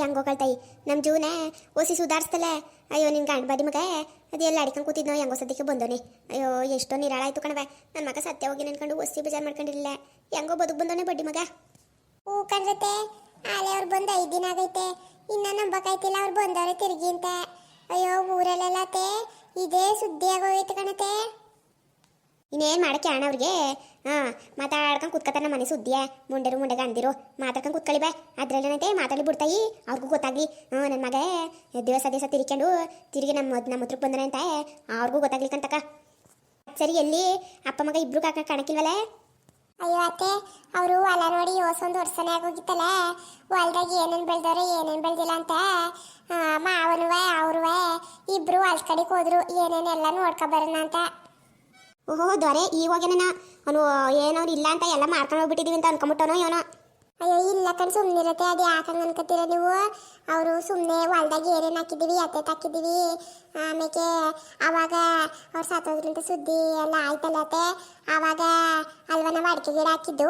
ಹೆಂಗ್ ಹೋಗಳ್ತಾಯಿ ನಮ್ಮ ಜೀವನ ಓಸಿ ಸುಧಾರಿಸ್ತಲ್ಲ ಅಯ್ಯೋ, ನಿನ್ ಗಂಡ ಬಡಿ ಮಗ. ಅದೆಲ್ಲ ಅಡಿಕೊಂಡು ಕೂತಿದ್ನೋ ಹೆಂಗೋ ಸದ್ಯಕ್ಕೆ ಬಂದೋನಿ. ಅಯ್ಯೋ, ಎಷ್ಟೋ ನಿರಾಳಾಯ್ತು ಕಣವೆ ನನ್ನ ಮಗ ಸತ್ಯ ಹೋಗಿ ನನ್ಕೊಂಡು ಒಸಿ ಬೇಜಾರು ಮಾಡ್ಕೊಂಡಿರಲಿಲ್ಲ. ಹೆಂಗೋ ಬದುಕು ಬಂದೋನೆ ಬಡ್ಡಿ ಮಗ. ಹೂ ಕಣ್ರತೆ ಆಲೆ ಅವ್ರು ಬಂದು ಐದು ದಿನ ಆಗೈತೆ. ಇನ್ನ ನಂಬಕಾಯ್ತಿಲ್ಲ ಅವ್ರು ಬಂದವ್ರೆ ತಿರುಗಿ ಅಂತ. ಅಯ್ಯೋ, ಊರಲ್ಲೆಲ್ಲ ಇದೇ ಸುದ್ದಿ ಆಗೋಯ್ತು ಕಣತೆ ಇನ್ನೇನು ಮಾಡಕ್ಕೆ ಅಣ್ಣ ಅವ್ರಿಗೆ? ಹಾಂ, ಮಾತಾಡ್ಕೊಂಡು ಕುತ್ಕತಾರ ಮನೆ ಸುದ್ದಿಯ. ಮುಂಡೆರು ಮುಂಡೆಗ ಅಂದಿರು. ಮಾತಾಡ್ಕೊಂಡು ಕುತ್ಕೊಳ್ಳಿ ಬಾ. ಅದ್ರಲ್ಲೇನೈತೆ ಮಾತಾಡಿ ಬಿಡ್ತಾಯಿ ಅವ್ರಿಗೂ ಗೊತ್ತಾಗ್ಲಿ. ಹ್ಞೂ ನನ್ನ ಮಗ ದಿವಸ ದಿವಸ ತಿರ್ಕೊಂಡು ತಿರುಗಿ ನಮ್ಮ ನಮ್ಮ ಹತ್ರಕ್ಕೆ ಬಂದನೆ ಅಂತ. ಅವ್ರಿಗೂ ಗೊತ್ತಾಗ್ಲಿಕ್ಕಂತಕ ಸರಿ, ಎಲ್ಲಿ? ಅಪ್ಪ ಮಗ ಇಬ್ರು ಕಾಕ ಕಾಣಕ್ಕಿಲ್ವಲ್ಲ ಅಯ್ಯೋ ಅತ್ತೆ, ಅವರು ಹೊಲ ನೋಡಿ ಯೋಸೊಂದು ವರ್ಷನೇ ಆಗೋಗಿತ್ತಲ್ಲ ಹೊಲ್ದಾಗ ಏನೇನು ಬೆಳೆದವ್ರೆ, ಏನೇನು ಬೆಳೆದಿಲ್ಲ ಅಂತ. ಮಾವನುವೆ, ಅವ್ರುವೆ, ಇಬ್ರು ಹೊಲ್ದ ಕಡೆಗೆ ಹೋದ್ರು. ಏನೇನೆಲ್ಲ ನೋಡ್ಕೊ ಬರೋಣ ಅಂತ. ಓಹೋ, ದೊರೆ, ಈವಾಗೇನ ಅವನು ಏನೋ ಇಲ್ಲ ಅಂತ ಎಲ್ಲ ಮಾಡ್ಕೊಂಡು ಹೋಗ್ಬಿಟ್ಟಿದೀವಿ ಅಂತ ಅನ್ಕೊಂಬಿಟ್ಟವನೋ ಏನೋ ಅಯ್ಯೋ, ಇಲ್ಲ ಕಣ್ ಸುಮ್ಮನಿರತ್ತೆ ಅದು ಯಾಕಂಗೆ ಅನ್ಕೋತೀರ ನೀವು? ಅವರು ಸುಮ್ಮನೆ ಹೊಲ್ದಾಗ ಏನೇನು ಹಾಕಿದ್ದೀವಿ ಎತ್ತೆ ಹಾಕಿದ್ದೀವಿ ಆಮೇಲೆ ಅವಾಗ ಅವ್ರು ಸತ್ತೋದ್ರಂತ ಸುದ್ದಿ ಎಲ್ಲ ಆಯ್ತಲ್ಲ ಅತ್ತೆ? ಆವಾಗ ಅಲ್ವನ ಅಡಿಕೆ ಗಿಡ ಹಾಕಿದ್ದು?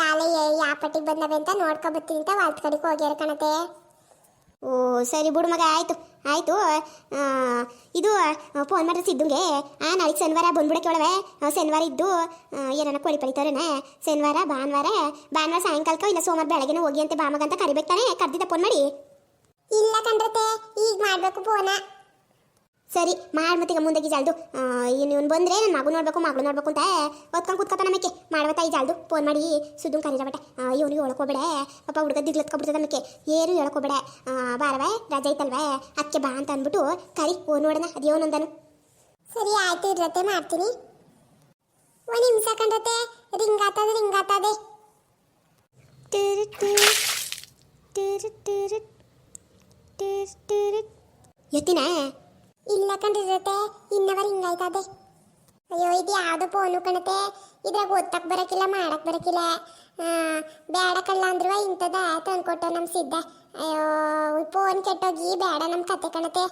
ಯಾಲೆ ಯಾವ ಪಟ್ಟಿಗೆ ಬಂದವೆ ಅಂತ ನೋಡ್ಕೊಬತ್ತೀನಿ ಅಂತ ಹೊಲ್ದ ಕಡೆಗೆ ಹೋಗ್ಯಾರ ಕಣತೆ ಓ, ಸರಿ ಬಿಡು ಮಗ, ಆಯ್ತು. ಆಯ್ತು ಇದು ಫೋನ್ ಮಾಡಿದ್ರೆ ಸಿದ್ದುಂಗೆ. ಆ ನಾಳೆ ಶನಿವಾರ ಬಂದ್ಬಿಡಕ್ಕೆ ಒಳವೆ ಶನಿವಾರ ಇದ್ದು ಏನಾರ ಕೋಳಿ ಪಡಿತಾರೇನ ಶನಿವಾರ, ಭಾನುವಾರ ಭಾನುವಾರ ಸಾಯಂಕಾಲಕ್ಕೆ ಇಲ್ಲ ಸೋಮವಾರ ಬೆಳಗ್ಗೆನೂ ಹೋಗಿ ಅಂತ ಅಂತ ಕರಿಬೇಕು ತಾನೆ. ಕರ್ದಿದ್ದ ಫೋನ್ ಮಾಡಿ. ಇಲ್ಲ ಕಂಡ್ರತೆ ಈಗ ಮಾಡಬೇಕು ಫೋನ ಸರಿ ಮಾಡಿ ಮತ್ತೀಗ ಮುಂದೆ ಜಾಲ್ದು ಇನ್ನು ಇವನು ಬಂದ್ರೆ ನನ್ನ ಮಗು ನೋಡ್ಬೇಕು ಮಗಳು ನೋಡ್ಬೇಕು ಅಂತ ಒತ್ಕೊಂಡು ಕೂತ್ಕೊತ ನಮಗೆ ಮಾಡ್ಬತ್ತಾ ಈ ಜಾಲ್ದು ಫೋನ್ ಮಾಡಿ ಸುದ್ದು ಕರೀರ ಬಟ್ಟೆ ಇವನಿಗೆ ಹೇಳ್ಕೋಬೇಡ ಪಾಪ ಹುಡುಗ ದಿಗ್ಲತ್ಕೊಬಿಡ್ತದ ನಮಗೆ ಏನು ಹೇಳ್ಕೋಬೇಡ ಬಾರವೇ ರಜೆ ಐತಲ್ವೇ? ಅದಕ್ಕೆ ಬಾ ಅಂತ ಅಂದ್ಬಿಟ್ಟು ಕರಿ ಓ ನೋಡೋಣ ಅದೇನೊಂದನು ಸರಿ ಆಯ್ತು ಇರತ್ತೆ ಮಾಡ್ತೀನಿ. ಒಂದು ನಿಮಿಷ ಕಂಡತೆ ರಿಂಗ್ ಆತದೆ ರಿಂಗ್ ಆತದೆ. ಎತ್ತಿನ ಇಲ್ಲ ಕಂಡಿರತ್ತೆ ಇನ್ನವರ್ ಹಿಂಗಾಯ್ತದೆ. ಅಯ್ಯೋ ಇದು ಯಾವುದು ಫೋನು ಕಣತೆ. ಇದ್ರಾಗ ಓದ್ತಕ್ ಬರಕಿಲ್ಲ ಮಾಡಕ್ ಬರಕಿಲ್ಲ. ಬೇಡ ಕಳ್ಳ ಅಂದ್ರು ಇಂಥದ ತಂದ್ಕೊಟ್ಟ ನಮ್ ಸಿದ್ಧ. ಅಯ್ಯೋ ಫೋನ್ ಕೆಟ್ಟೋಗಿ ಬೇಡ ನಮ್ ಕತೆ ಕಣತೆ.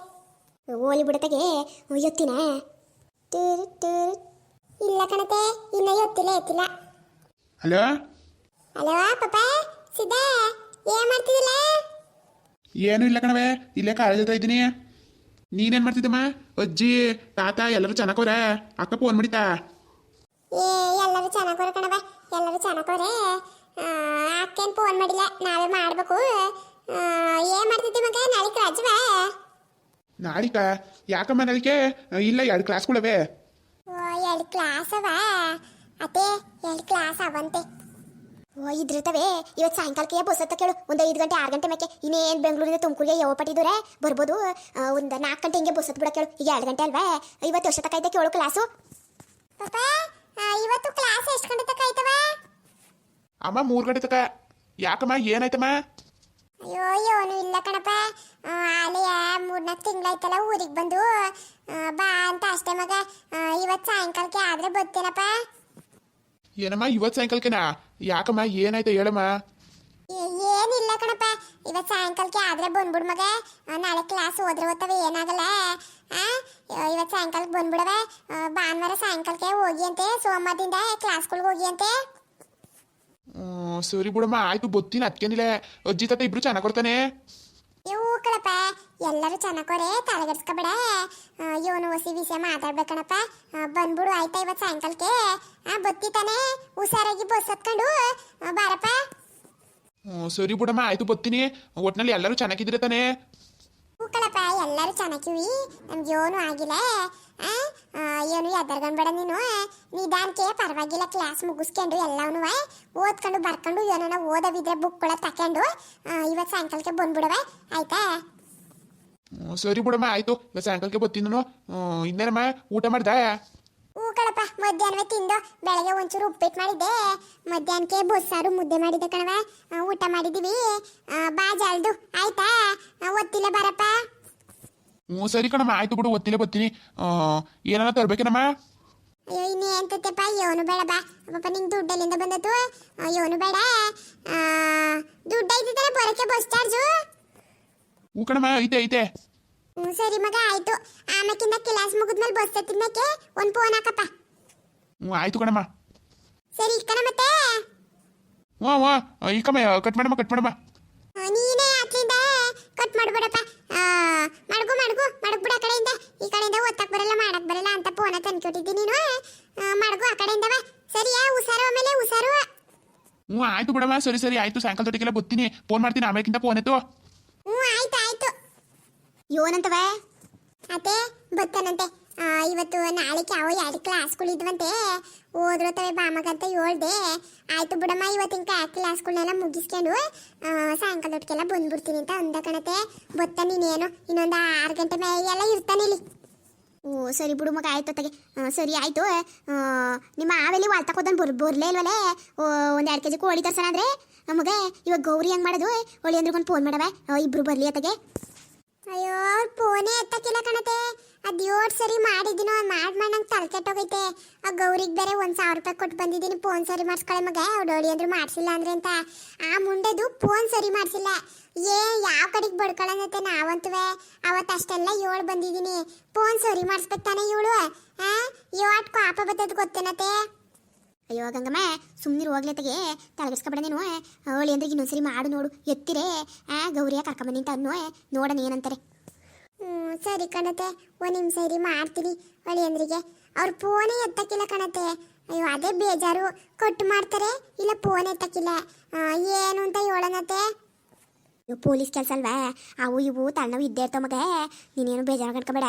ಓಲಿ ಬಿಡತಗೆ ಎತ್ತಿನ. ಇಲ್ಲ ಕಣತೆ ಇನ್ನ ಎತ್ತಿಲ್ಲ ಎತ್ತಿಲ್ಲ. ಹಲೋ? ಹಲೋ ಪಾಪ ಸಿದ್ಧ ಏನ್ ಮಾಡ್ತಿದಿಲ್ಲ ಏನು ಇಲ್ಲ ಕಣವೆ ಇಲ್ಲೇ ಕಾಲೇಜ್ ಹತ್ರ ಇದ್ದೀನಿ. ನೀನೇನು ಮಾಡ್ತಿದ್ದಮ್ಮ? ಅಜ್ಜಿ ತಾತ ಎಲ್ಲರೂ ಚೆನ್ನಾಗವ್ರೆ ಅಕ್ಕ ಫೋನ್ ಮಾಡಿತಾ ಏ ಎಲ್ಲರೂ ಚೆನ್ನಾಗವ್ರೆ ಕಣವ ಎಲ್ಲರೂ ಚೆನ್ನಾಗವ್ರೆ ಅಕ್ಕೇನು ಫೋನ್ ಮಾಡಿಲ್ಲ ನಾವೇ ಮಾಡ್ಬೇಕು. ಆ, ಏನ್ ಮಾಡ್ತಿದ್ದಿ ಮಗ ನಾಳೆ ರಜವಾ ನಾಳಿಕ? ಯಾಕಮ್ಮ ನಾಳಿಕೆ? ಇಲ್ಲ ಎರಡು ಕ್ಲಾಸ್ಗಳವೆ ಓ ಎರಡು ಕ್ಲಾಸ್ ಅವ ಅತ್ತೆ ಎರಡು ಕ್ಲಾಸ್ ಅವಂತೆ ಓ ಇದ್ರತವೆ ಇವತ್ತು ಸಾಯಂಕಾಲಕ್ಕೆ ಬಸ್ ಹತ್ತ ಕೇಳು. ಒಂದು ಐದು ಗಂಟೆ ಆರು ಗಂಟೆ ಮೇಕೆ ಇನ್ನೇನು ಬೆಂಗಳೂರಿಂದ ತುಮಕೂರಿಗೆ ಯಾವ ಪಟ್ಟಿದ್ರೆ ಬರ್ಬೋದು. ಒಂದು ನಾಲ್ಕು ಗಂಟೆ ಹಿಂಗೆ ಬಸ್ ಹತ್ ಬಿಡ ಕೇಳು. ಈಗ ಎರಡು ಗಂಟೆ ಅಲ್ವೇ? ಇವತ್ತು ವರ್ಷ ತಕ್ಕ ಐತೆ ಕೇಳು ಕ್ಲಾಸು ಪಾಪ ಇವತ್ತು ಕ್ಲಾಸ್ ಎಷ್ಟು ಗಂಟೆ ತಕ ಐತವ ಅಮ್ಮ ಮೂರು ಗಂಟೆ ತಕ ಯಾಕಮ್ಮ ಏನಾಯ್ತಮ್ಮ? ಅಯ್ಯೋ ಏನು ಇಲ್ಲ ಕಣಪ್ಪ. ಆಲೆಯ ಮೂರ್ನಾಲ್ಕು ತಿಂಗಳಾಯ್ತಲ್ಲ ಊರಿಗೆ ಬಂದು. ಬಾ ಅಂತ ಅಷ್ಟೇ ಮಗ. ಇವತ್ತು ಸಾಯಂಕಾಲಕ್ಕೆ ಆದ್ರೆ ಬರ್ತೀನಪ್ಪ. ಏನಮ್ಮ ಇವತ್ತು ಸಾಯಂಕಾಲಕ್ಕೆನಾ? ಯಾಕಮ್ಮ ಏನಾಯ್ತು ಹೇಳಮ್ಮ? ಏನಿಲ್ಲ ಕಣಪ್ಪ. ಇವತ್ತು ಸಾಯಂಕಾಲಕ್ಕೆ ಆದ್ರೆ ಬಂದ್ಬಿಡ್ ಮಗ. ನಾಳೆ ಕ್ಲಾಸ್ ಹೋದ್ರೆ ಓದ್ತವೆ ಏನಾಗಲ್ಲ. ಆ ಸಾಯಂಕಾಲ ಸಾಯಂಕಾಲಕ್ಕೆ ಬಂದ್ಬಿಡವೆ. ಭಾನುವಾರ ಸಾಯಂಕಾಲಕ್ಕೆ ಹೋಗಿ ಅಂತೆ ಸೋಮವಾರದಿಂದ ಕ್ಲಾಸ್ಗಳಿಗೆ ಹೋಗಿ ಅಂತೆ. ಸರಿ ಬಿಡಮ್ಮ ಆಯ್ತು ಬತ್ತೀನಿ ಅದ್ಕೇನಿಲ್ಲ. ಅಜ್ಜಿ ತಾತ ಇಬ್ರು ಚೆನ್ನಾಗಿ ಕೊಡ್ತಾನೆ. ಇವು ಕಣಪ್ಪ, ಎಲ್ಲರೂ ಚೆನ್ನಾಕೋರೆ ತಲೆಗೆಡ್ಸ್ಕೊಬೇಡ. ಇವನು ಹೊಸಿ ವಿಷಯ ಮಾತಾಡ್ಬೇಕಣಪ್ಪ. ಬಂದ್ಬಿಡು ಆಯ್ತಾ ಇವತ್ತು ಸಾಯಂಕಾಲಕ್ಕೆ ಆ ಬತ್ತಿತಾನೆ ಹುಷಾರಾಗಿ ಬಸ್ ಹತ್ಕೊಂಡು. ಬಾರಪ್ಪ. ಸರಿ ಬಿಡಮ್ಮ, ಆಯ್ತು ಬತ್ತೀನಿ. ಒಟ್ನಲ್ಲಿ ಎಲ್ಲರೂ ಚೆನ್ನಾಗಿದ್ರೆ ತಾನೆ? ಹೂ ಎಲ್ಲರೂ ಚೆನ್ನಾಗಿವಿ ನಮ್ಗೆ ಏನು ಆಗಿಲ್ಲ. ಏನು ಎದರ್ಗನ್ಬೇಡ ನೀನು. ನಿಧಾನಕ್ಕೆ ಪರವಾಗಿಲ್ಲ ಕ್ಲಾಸ್ ಮುಗಿಸ್ಕೊಂಡು ಎಲ್ಲವೂ ಓದ್ಕೊಂಡು ಬರ್ಕೊಂಡು ಏನೋ ಓದವಿದ್ರೆ ಬುಕ್ಗಳ ತಕೊಂಡು ಇವತ್ತು ಸಾಯಂಕಾಲಕ್ಕೆ ಬಂದ್ಬಿಡವೆ. ಆಯ್ತಾ? ಸರಿ ಬಿಡಮ್ಮ ಆಯ್ತು. ಇವತ್ತು ಸಾಯಂಕಾಲಕ್ಕೆ ಬರ್ತೀನಿ ನಾನು. ಇನ್ನೇನಮ್ಮ ಊಟ ಮಾಡ್ದಾ? ಹೂಕಳಪ್ಪ ಮಧ್ಯಾಹ್ನವೇ ತಿಂದು ಬೆಳಗ್ಗೆ ಒಂಚೂರು ಉಪ್ಪಿಟ್ಟು ಮಾಡಿದ್ದೆ. ಮಧ್ಯಾಹ್ನಕ್ಕೆ ಬಸ್ಸಾರು ಮುದ್ದೆ ಮಾಡಿದ್ದೆ ಕಣವ ಊಟ ಮಾಡಿದೀವಿ ಆ, ಬಾ ಜಲ್ದು ಆಯ್ತಾ ಒತ್ತಿಲ್ಲ ಬರಪ್ಪ. ಹ್ಞೂ ಸರಿ ಕಣಮ್ಮ ಆಯ್ತು ಬಿಡು ಒತ್ತಿಲೆ ಬತ್ತೀನಿ. ಏನಾರ ತರ್ಬೇಕೇನಮ್ಮ? ಅಯ್ಯೋ ಇನ್ನೇನ್ ತತ್ತಪ್ಪ ಇವನು ಬೇಡ ಬಾ. ಪಾಪ ನಿಂಗೆ ದುಡ್ಡಲ್ಲಿಂದ ಬಂದತ್ತು ಯೋನು ಬೇಡ. ದುಡ್ಡು ಐತಿದ್ರೆ ಬರೋಕ್ಕೆ ಬಸ್ ಚಾರ್ಜು? ಹ್ಞೂ ಕಣಮ್ಮ ಐತೆ ಐತೆ. ಹ್ಞೂ ಸರಿ ಮಗ ಆಯ್ತು. ಆಮೇಕಿಂದ ಕ್ಲಾಸ್ ಮುಗಿದ್ಮೇಲೆ ಬಸ್ ಹತ್ತಿದ್ಮೇಕೆ ಒಂದು ಫೋನ್ ಹಾಕಪ್ಪ. ಹ್ಞೂ ಆಯ್ತು ಕಣಮ್ಮ. ಸರಿ ಕಣ ಮತ್ತೆ? ಹ್ಞೂ ಹ್ಞೂ ಈ ಕಮ್ಮ ಕಟ್ ಮಾಡಮ್ಮ ಕಟ್ ಮಾಡಮ್ಮ. ನೀನೇ ಅತ್ಲಿಂದ ಕಟ್ ಮಾಡ್ಬಿಡಪ್ಪ. ಮಡಗು ಮಡಗು ಮಡಗ್ ಬಿಡ ಕಡೆಯಿಂದ. ಈ ಕಡೆಯಿಂದ ಒತ್ತಕ್ ಬರಲ್ಲ ಮಾಡಕ್ ಬರಲ್ಲ ಅಂತ ಫೋನ ತಂದ್ಕೊಟ್ಟಿದ್ದಿ ನೀನು ಮಡಗು ಆ ಕಡೆಯಿಂದವ ಸರಿಯಾ ಹುಷಾರು ಆಮೇಲೆ ಹುಷಾರು. ಹ್ಞೂ ಆಯ್ತು ಬಿಡವ ಸರಿ ಸರಿ ಆಯ್ತು ಸಾಯಂಕಾಲ ತೊಟ್ಟಿಗೆಲ್ಲ ಬತ್ತೀನಿ. ಫೋನ್ ಮಾಡ್ತೀನಿ ಆಮೇಲಿಂದ ಫೋನ್ ಆಯ್ತು ಹ್ಞೂ ಆಯ್ತು ಆಯ್ತು. ಯೋನಂತವ ಅತ್ತೆ ಬತ್ತನಂತೆ. ಇವತ್ತು ನಾಳೆಗೆ ಯಾವ ಎರಡು ಕ್ಲಾಸ್ಗಳಿದ್ವಂತೆ ಓದ್ರತವೆ ಬಾಮಗಂತ ಹೇಳ್ದೆ. ಆಯ್ತು ಬಿಡಮ್ಮ ಇವತ್ತಿನ ಕ್ಲಾಸ್ಗಳನ್ನೆಲ್ಲ ಮುಗಿಸ್ಕೊಂಡು ಆ, ಸಾಯಂಕಾಲ ಹೊತ್ತಿಗೆಲ್ಲ ಬಂದ್ಬಿಡ್ತೀನಿ ಅಂತ ಅಂದ ಕಣತೆ. ಬತ್ತ ನೀನೇನು? ಇನ್ನೊಂದು ಆರು ಗಂಟೆ ಮೇಲೆಲ್ಲ ಇರ್ತಾನೆ ಇಲ್ಲಿ. ಓ ಸರಿ ಬಿಡು ಮಗ ಆಯ್ತು ತಗೆ ಸರಿ ಆಯ್ತು. ನಿಮ್ಮ ಆವೆಲ್ಲಿ ವಾಲ್ ತಕೋದನ್ ಬರ್ ಬರ್ಲೇ ಇಲ್ವಲ್ಲೇ ಓ ಒಂದು ಎರಡು ಕೆ ಜಿ ಕೋಳಿ ತರ್ಸಣ ಅಂದ್ರೆ? ಮಗ ಇವಾಗ ಗೌರಿ ಹೆಂಗ್ ಮಾಡೋದು? ಒಳ್ಳೆ ಒಂದು ಫೋನ್ ಮಾಡವೆ ಇಬ್ರು ಬರ್ಲಿ ಅತ್ತಗೆ. ಅಯ್ಯೋ ಅವ್ರ ಫೋನೇ ಎತ್ತಕ್ಕಿಲ್ಲ ಕಣತೆ. ಅದು ಏಟ್ ಸರಿ ಮಾಡಿದ್ದೀನೋ ಮಾಡ್ ಮಾಡಿ ತಲೆ ಕೆಟ್ಟೋಗೈತೆ. ಆ ಗೌರಿಗೆ ಬೇರೆ ಒಂದ್ ಸಾವಿರ ರೂಪಾಯಿ ಕೊಟ್ಟು ಬಂದಿದ್ದೀನಿ ಫೋನ್ ಸರಿ ಮಾಡಿಸ್ಕೊಳ್ಳೆ ಮಗ. ಡೋಳಿ ಅಂದ್ರು ಮಾಡಿಸಿಲ್ಲ ಅಂದ್ರೆ ಅಂತ. ಆ ಮುಂಡೆದು ಫೋನ್ ಸರಿ ಮಾಡಿಸಿಲ್ಲ. ಏ, ಯಾವ ಕಡೆಗೆ ಬಡ್ಕೊಳ್ಳಂಗತ್ತೆ ನಾವಂತುವೆ? ಅವತ್ತು ಅಷ್ಟೆಲ್ಲ ಏಳು ಬಂದಿದ್ದೀನಿ. ಫೋನ್ ಸರಿ ಮಾಡಿಸ್ಬೇಕು ತಾನೇ ಇವಳು, ಆ? ಯೋಟ್ ಕಾಪ ಬರ್ತದ ಗೊತ್ತೇನತೆ ಅಯ್ಯೋ ಗಂಗಮ್ಮ ಸುಮ್ಮನೆ ಹೋಗ್ಲೇತೆಗೆ ತಲೆಗೆಸ್ಕೊಬೇಡ ನೀನು ಅವಳಿ ಅಂದ್ರೆ ಇನ್ನೊಂದ್ಸರಿ ಮಾಡು ನೋಡು ಎತ್ತಿರೇ. ಆ ಗೌರಿಯ ಕರ್ಕೊಂಬನ್ನಿ ಅಂತ ಅನ್ನೋ ನೋಡೋಣ ಏನಂತಾರೆ. ಹ್ಞೂ ಸರಿ ಕಣತೆ ಒಂದು ನಿಮಿಷ ಇರಿ ಮಾಡ್ತೀನಿ. ಹೊಳಿ ಅಂದ್ರಿಗೆ ಅವ್ರ ಫೋನೇ ಎತ್ತಕ್ಕಿಲ್ಲ ಕಣತೆ. ಅಯ್ಯೋ ಅದೇ ಬೇಜಾರು. ಕೊಟ್ಟು ಮಾಡ್ತಾರೆ ಇಲ್ಲ ಫೋನ್ ಎತ್ತಕ್ಕಿಲ್ಲ. ಏನು ಅಂತ ಹೇಳೋಣತೆ. ಪೊಲೀಸ್ ಕೆಲಸ ಅಲ್ವಾ? ಅವು ಇವು ತಣ್ಣವು ಇದ್ದೇ ಇರ್ತಾವ ಮಗ ನೀನೇನು ಬೇಜಾರು ಕಣ್ಕೊಬೇಡ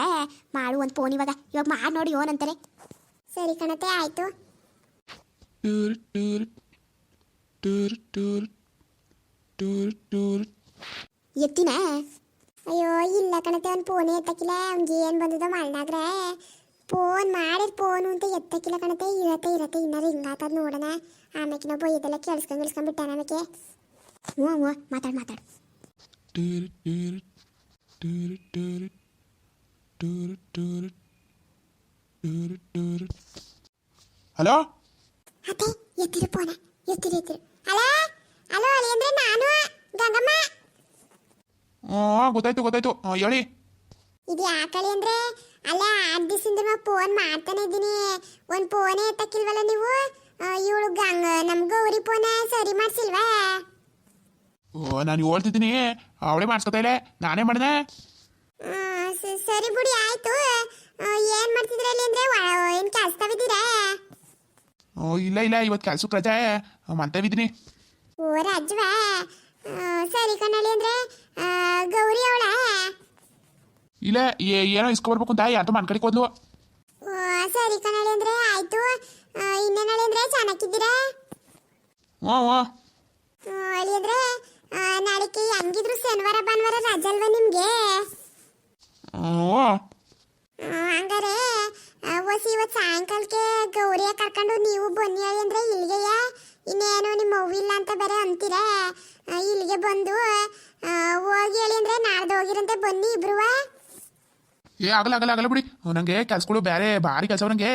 ಮಾಡು ಒಂದು ಫೋನ್ ಇವಾಗ. ಇವಾಗ ಮಾಡಿ ನೋಡಿ ಏನಂತಾರೆ ಸರಿ ಕಣತೆ ಆಯಿತು. ಟೂರ್ ಟೂರ್ ಟೂರ್ ಟೂರ್ ಟೂರ್ ಎತ್ತಿನ? ಅಯ್ಯೋ ಇಲ್ಲ ಕಣತೆ ಅವ್ನು ಫೋನೇ ಎತ್ತಕ್ಕಿಲ್ಲ ಅವ್ನಿಗೆ ಏನು ಬಂದದ ಮಳ್ನಾಗ್ರೆ ಫೋನ್ ಮಾಡಿದ ಫೋನು ಅಂತ ಎತ್ತಕ್ಕಿಲ್ಲ ಕಣತೆ ಇರತ್ತೆ ಇರತ್ತೆ ಇನ್ನಾರು ಹಿಂಗಾತದ ನೋಡೋಣ. ಆಮೇಲೆ ನಾವು ಬೈಯದೆಲ್ಲ ಕೇಳಿಸ್ಕೊಂಡು ಇಳಿಸ್ಕೊಂಡ್ಬಿಟ್ಟ ಆಮೇಲೆ ಹ್ಞೂ ಹ್ಞೂ ಮಾತಾಡು ಮಾತಾಡು. ಟೂರ್ ಟೂರ್ ಟೂರ್ ಟೂರ್ ಟೂರ್ ಟೂರ್ ಟೂರ್ ಟೂರ್ ಹಲೋ ಅತ್ತೆ ಎತ್ತಿರು ಫೋನ ಎತ್ತಿರು ಎತ್ತಿರು ಹಲೋ ಹಲೋ ಅಂದ್ರೆ ನಾನು ಗಂಗಮ್ಮ. ಹಾಂ ಗೊತ್ತಾಯ್ತು ಗೊತ್ತಾಯ್ತು. ಆ, ಹೇಳಿ. ಇದು ಯಾಕಳಿ ಅಂದ್ರೆ ಅಲ್ಲ ದಿವಸದಿಂದ ಫೋನ್ ಮಾಡ್ತಾನೆ ಇದ್ದೀನಿ. ಒಂದು ಫೋನೇ ಎತ್ತಕ್ಕಿಲ್ವಲ್ಲ ನೀವು? ಇವಳು ಗಂಗ ನಮ್ಮ ಗೌರಿ ಫೋನ ಸರಿ ಮಾಡ್ಸಿಲ್ವಾ? ಓ ನಾನು ಹೇಳ್ತಿದ್ದೀನಿ. ಅವಳೇ ಮಾಡಿಸ್ಕೊತಾ ಇಲ್ಲ. ನಾನೇ ಮಾಡಿದೆ. ಆ, ಸ- ಸರಿ ಬಿಡಿ ಆಯ್ತು. ಏನು ಮಾಡ್ತಿದ್ರಲ್ಲಿ ಅಂದ್ರೆ ಏನು ಓ ಇಲ್ಲ ಇಲ್ಲ ಇವತ್ತು ಕೆಲ್ಸಕ್ಕೆ ರಜೆ ಮಂತವಿದ್ದೀನಿ ಓ ರಜ್ವಾ? ಸರಿ ಕಣ್ಣಲ್ಲಿ ಅಂದ್ರೆ ಗೌರಿ ಅವಳ? ಇಲ್ಲ ಏ- ಏನೋ ಇಸ್ಕೊಬರ್ಬೇಕು ಅಂತ ಯಾರು ಮನ್ ಕಡೆಗೆ ಹೋದ್ಲು ಸರಿ ಕಣ್ಣಲ್ಲಿ ಅಂದ್ರೆ ಆಯ್ತು. ಇನ್ನೇನಳಿ ಅಂದ್ರೆ ಚೆನ್ನಾಗಿದ್ದೀರಾ ಓ ಓ ಅಳಿ ಅಂದ್ರೆ ನಾಳೆಗೆ ಹೆಂಗಿದ್ರು ಶನಿವಾರ ಭಾನುವಾರ ರಜೆ ಅಲ್ವಾ ನಿಮಗೆ? ಹ್ಞೂ ಹಂಗಾರೆ ಆ, ಒಸಿ ಇವತ್ತು ಸಾಯಂಕಾಲಕ್ಕೆ ಗೌರಿಯ ಕರ್ಕೊಂಡು ನೀವು ಬನ್ನಿ ಅಂದ್ರೆ ಇಲ್ಲಿಗೆಯ ಇನ್ನೇನು ನಿಮ್ಮ ಅವ್ವಿಲ್ಲ ಅಂತ ಬೇರೆ ಅಂತೀರ? ಇಲ್ಲಿಗೆ ಬಂದು ಹೋಗಿ ಹೇಳಿ ಅಂದ್ರೆ ನಾಡ್ದು ಹೋಗಿರಂತೆ ಬನ್ನಿ ಇಬ್ರುವ ಏ, ಆಗಲ್ಲ ಆಗಲ್ಲ ಆಗಲ್ಲ ಬಿಡಿ. ನನಗೆ ಕೆಲ್ಸಗಳು ಬೇರೆ, ಭಾರಿ ಕೆಲಸ ನನಗೆ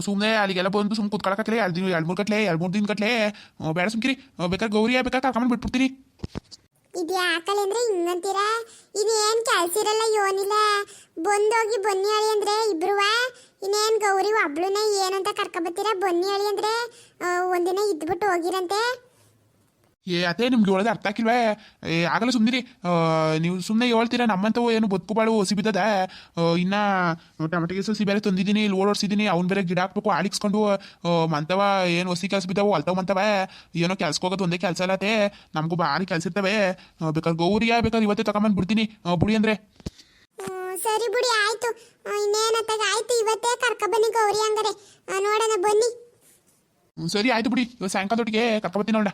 ಸುಮ್ಮನೆ ಅಲ್ಲಿಗೆಲ್ಲ ಬಂದು ಸುಮ್ಮನೆ ಕೂತ್ಕೊಳಕತ್ಲೆ ಎರಡು ಎರಡು ಮೂರು ಕಟ್ಲೆ ಎರಡು ಮೂರು ದಿನ ಕಟ್ಲೆ ಬೇಡ ಸುಮ್ಕಿರಿ. ಬೇಕಾದ್ರೆ ಗೌರಿ ಬೇಕಾದ್ರೆ ಕರ್ಕೊಂಡು ಬಿಟ್ಬಿಡ್ತೀನಿ ಇದು ಯಾಕಲೆ ಅಂದ್ರೆ ಹಿಂಗಂತೀರಾ? ಇನ್ನೇನ್ ಕೆಲ್ಸ ಇರಲ್ಲ ಯೋನಿಲ್ಲ ಬಂದೋಗಿ ಬನ್ನಿ ಹೇಳಿ ಅಂದ್ರೆ ಇಬ್ರುವ ಇನ್ನೇನ್ ಗೌರಿ ಒಬ್ಳುನ ಏನಂತ ಕರ್ಕೊಬತ್ತೀರಾ ಬನ್ನಿ ಹೇಳಿ ಅಂದ್ರೆ ಒಂದಿನ ಇದ್ಬಿಟ್ಟು ಹೋಗಿರಂತೆ. ಏ ಅದೇ ನಿಮ್ಗೆ ಹೇಳೋದು ಅರ್ಥ ಆಗಿಲ್ವೇ? ಏ ಆಗಲ್ಲ ಸುಮ್ಮನಿರಿ ನೀವು ಸುಮ್ಮನೆ ಹೇಳ್ತೀರಾ ನಮ್ಮಂತವು ಏನು ಬದುಕು ಬಾಳು ಹೊಸಿ ಬಿದ್ದದ? ಇನ್ನ ಟೊಮೆಟೊ ಸಸಿ ಬೇರೆ ತಂದಿದ್ದೀನಿ ಲೋಡ್ ಓಡಿಸಿದ್ದೀನಿ ಅವ್ನು ಬೇರೆ ಗಿಡ ಹಾಕ್ಬೇಕು ಆಡಿಸ್ಕೊಂಡು ಮಂತವ ಏನು ಹೊಸಿ ಕೆಲಸ ಬಿದ್ದಾವು ಅಲ್ತಾವ ಮಂತವ. ಏನೋ ಕೆಲ್ಸಕ್ಕೆ ಹೋಗೋದು ಒಂದೇ ಕೆಲಸ ಅಲ್ಲತೆ ನಮಗೂ ಭಾರಿ ಕೆಲಸ ಇರ್ತವೆ. ಬೇಕಾದ್ರೆ ಗೌರಿಯ ಬೇಕಾದ್ರೆ ಇವತ್ತೇ ತಗೊಂಬಂದು ಬಿಡ್ತೀನಿ. ಬುಡಿ ಅಂದ್ರೆ? ಸರಿ ಬಿಡಿ ಆಯ್ತು. ಇನ್ನೇನತ್ತಾಗ ಆಯ್ತು ಇವತ್ತೇ ಕರ್ಕ ಬನ್ನಿ ಗೌರಿ ಹಂಗಾರೆ. ನೋಡೋಣ ಬನ್ನಿ. ಸರಿ ಆಯ್ತು ಬಿಡಿ. ಸಾಯಂಕಾಲದೊಟ್ಟಿಗೆ ಕರ್ಕೊಬತ್ತೀನಿ ನೋಡ.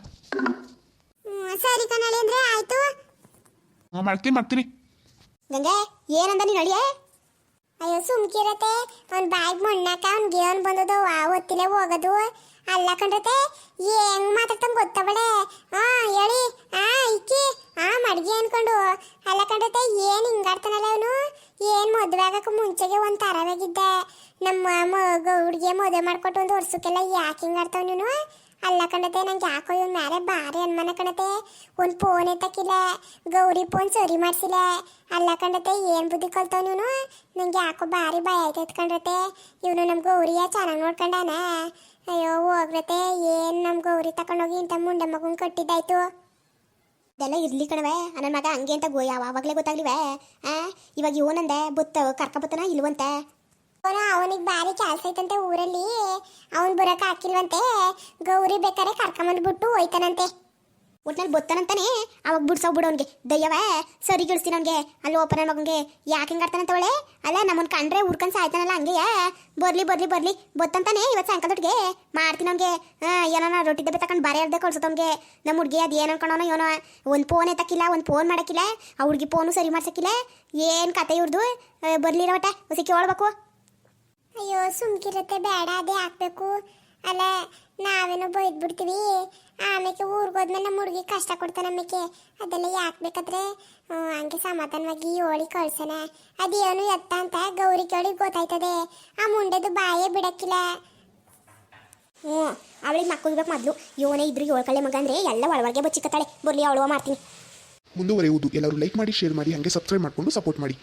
ಸರಿ ಅಂದ್ರೆ ಆಯ್ತು. ಮಾಡ್ತೀನಿ ಮಾಡ್ತೀನಿ. ಗಂಗೆ ಏನಂದ ನೀನು ಅಳಿಯೇ? ಅಯ್ಯೋ ಸುಮ್ಕಿರತ್ತೆ. ಅವ್ನ ಬ್ಯಾಗ್ ಮಣ್ಣಾಕ ಅವ್ನಿಗೆ ಅವ್ನು ಬಂದದು ಆ ಒತ್ತಿಲೆ ಹೋಗೋದು. ಅಲ್ಲ ಕಂಡ್ರತೆ ಹೆಂಗ್ ಮಾತಾಡ್ತಂಗ್ ಗೊತ್ತಬಳೆ ಹಾ ಹೇಳಿ. ಆ ಇಕ್ಕಿ ಆ ಮಡ್ಗಿ ಅನ್ಕೊಂಡು. ಅಲ್ಲ ಕಂಡ್ರತೆ ಏನ್ ಹಿಂಗಾಡ್ತಾನಲ್ಲ ಅವನು? ಏನ್ ಮದ್ವೆ ಆಗಕ್ಕೆ ಮುಂಚೆಗೆ ಒಂದ್ ತರವಾಗಿದ್ದೆ. ನಮ್ಮ ಹುಡುಗಿಯ ಮದುವೆ ಮಾಡ್ಕೊಟ್ಟು ಒಂದು ವರ್ಷಕ್ಕೆಲ್ಲ ಯಾಕೆ ಹಿಂಗಾಡ್ತಾವ ನೀನು? ಅಲ್ಲ ಕಣತೆ, ನಂಗೆ ಯಾಕೋ ಇವ್ನ ಮ್ಯಾಲೆ ಭಾರಿ ಅನುಮಾನ ಕಣತೆ. ಒಂದು ಫೋನ್ ಎತ್ತಕ್ಕಿಲ್ಲ ಗೌರಿ ಫೋನ್ ಸರಿ ಮಾಡಿಸಿಲ್ಲ. ಅಲ್ಲ ಕಣತೆ, ಏನ್ ಬುದ್ಧಿ ಕಲ್ತಾವ ನೀನು? ನಂಗೆ ಯಾಕೋ ಭಾರಿ ಭಯ ಆಯ್ತೈತೆ ಕಣ್ರತೆ ಇವನು ನಮ್ಮ ಗೌರಿಯ ಚೆನ್ನಾಗಿ ನೋಡ್ಕೊಂಡಾನ? ಅಯ್ಯೋ ಹೋಗ್ರತೆ, ಏನು ನಮ್ಮ ಗೌರಿ ತಕೊಂಡೋಗಿ ಇಂಥ ಮುಂಡೆ ಮಗುನ್ ಕಟ್ಟಿದ್ದಾಯ್ತು? ಇದೆಲ್ಲ ಇರ್ಲಿ ಕಣವೆ ನನ್ನ ಮಗ ಹಂಗೆ ಅಂತ ಗೋ ಯಾವಾಗಲೇ ಗೊತ್ತಾಗ್ಲಿವೆ. ಆ, ಇವಾಗ ಇವನಂದೆ, ಬುತ್ತ, ಕರ್ಕ ಬತ್ತನ ಇಲ್ವಂತೆ? ಅವನಿಗೆ ಬಾರಿ ಕೆಲಸ ಐತಂತೆ ಊರಲ್ಲಿ. ಅವನ್ ಬರಕ ಹಾಕಿಲ್ವಂತೆ. ಗೌರಿ ಬೇಕಾರೆ ಕರ್ಕೊಂಬಂದ್ಬಿಟ್ಟು ಹೋಯ್ತಾನಂತೆ. ಒಟ್ನಲ್ಲಿ ಬತ್ತಾನಂತಾನೆ, ಅವಾಗ ಬಿಡ್ಸೋ ಬಿಡು ಅವನ್ಗೆ. ದಯ್ಯವ, ಸರಿ ಗಿಳಿಸ್ತೀನಿ ಅವ್ನಿಗೆ. ಅಲ್ಲಿ ಓಪನ್ ಮಗಂಗೆ. ಯಾಕೆ ಹಿಂಗೆ ಆಡ್ತಾನಂತ ಅವಳೆ? ಅಲ್ಲ, ನಮ್ಮನ್ ಕಂಡ್ರೆ ಹುಡ್ಕೊಂಡ್ ಸಾಯ್ತಾನಲ್ಲ ಹಂಗೆಯ ಬರ್ಲಿ ಬರ್ಲಿ ಬರ್ಲಿ. ಬತ್ತಂತಾನೆ ಇವತ್ತು ಸಾಯಂಕಾಲದೊಟ್ಟಿಗೆ ಮಾಡ್ತೀನಿ ಅವ್ನಿಗೆ. ಏನೋ ರೊಟ್ಟಿ ದಬ್ಬೆ ತಗೊಂಡು ಬರೆ ಅರ್ದೆ ಕಳ್ಸೋತವ್ನಿಗೆ ನಮ್ಮ ಹುಡುಗಿ ಅದು ಏನು ಅನ್ಕೊಂಡವನೋ ಏನೋ. ಒಂದು ಫೋನ್ ಎತ್ತಕ್ಕಿಲ್ಲ ಒಂದು ಫೋನ್ ಮಾಡಕ್ಕಿಲ್ಲ ಆ ಹುಡುಗಿ ಫೋನು ಸರಿ ಮಾಡ್ಸಕ್ಕಿಲ್ಲ ಏನು ಕತೆ ಇವ್ರದ್ದು ಬರ್ಲಿ ಒಟ್ಟ. ಸಿಕ್ಕಿ ಕೇಳ್ಬೇಕು ಅಯ್ಯೋ, ಸುಮ್ಕಿರತ್ತೆ, ಬೇಡ, ಅದೇ ಹಾಕ್ಬೇಕು. ಅಲ್ಲ ನಾವೇನೋ ಬೈದ್ಬಿಡ್ತೀವಿ. ಆಮೇಲೆ ಊರಿಗೆ ಹೋದ್ಮೇಲೆ ನಮ್ಮ ಹುಡುಗಿ ಕಷ್ಟ ಕೊಡ್ತಾನೆ ಆಮೇಲೆ ಅದೆಲ್ಲ ಯಾಕೆ ಬೇಕಾದ್ರೆ ಹಂಗೆ ಸಮಾಧಾನವಾಗಿ ಹೋಳಿ ಕಳ್ಸೋಣ ಅದೇನು ಎತ್ತ ಅಂತ ಗೌರಿ ಕೇಳಿ ಗೊತ್ತಾಯ್ತದೆ. ಆ ಮುಂಡೆದು ಬಾಯೇ ಬಿಡಕ್ಕಿಲ್ಲ. ಹ್ಞೂ, ಅವಳಿಗೆ ಮಕ್ಕಳಿಗೆ ಮೊದಲು. ಯೋನೇ ಇದ್ರು ಏಳ್ಕಳ್ಳೆ ಮಗ ಅಂದ್ರೆ ಎಲ್ಲ ಒಳಗೆ ಬಚ್ಚಿಕತ್ತಾಳೆ. ಬರ್ಲಿ ಅವಳುವ ಮಾಡ್ತೀನಿ. ಮುಂದುವರೆಯುವುದು. ಎಲ್ಲರೂ ಲೈಕ್ ಮಾಡಿ ಶೇರ್ ಮಾಡಿ, ಹಾಗೆ ಸಬ್ಸ್ಕ್ರೈಬ್ ಮಾಡಿಕೊಂಡು ಸಪೋರ್ಟ್ ಮಾಡಿ.